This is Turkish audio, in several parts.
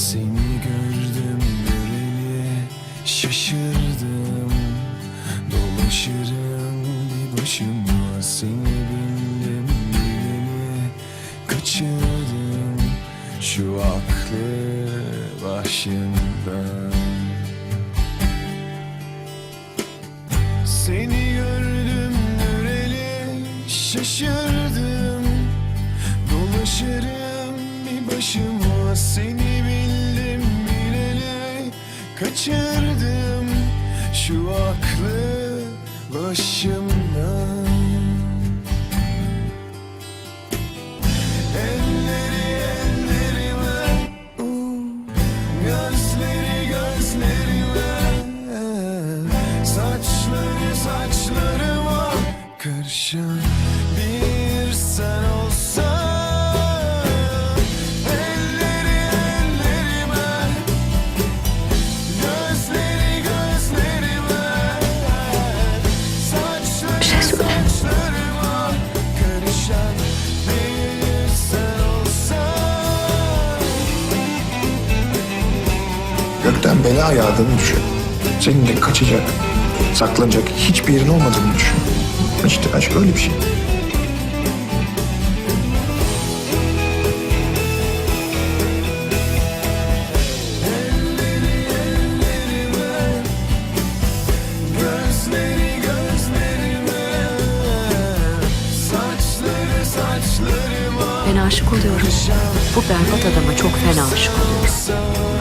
Seni gördüm göreli şaşırdım. Dolaşırım bir başıma seni bildim bileli. Kaçırdım şu aklı başımdan Seni gördüm göreli şaşırdım. Dolaşırım bir başıma seni Kaçırdım şu aklı başımdan. Elleri ellerime Gözleri gözlerime Saçları saçlarıma Karışan Gökten bela yağdığını düşün. Senin de kaçacak, saklanacak hiçbir yerin olmadığını düşün. İşte aşk öyle bir şey. Ben aşık oluyorum. Bu berbat adama çok fena aşık oluyorum.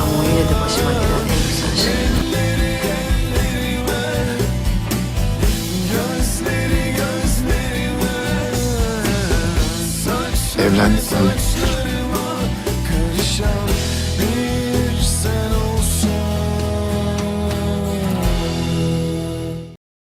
Gözleri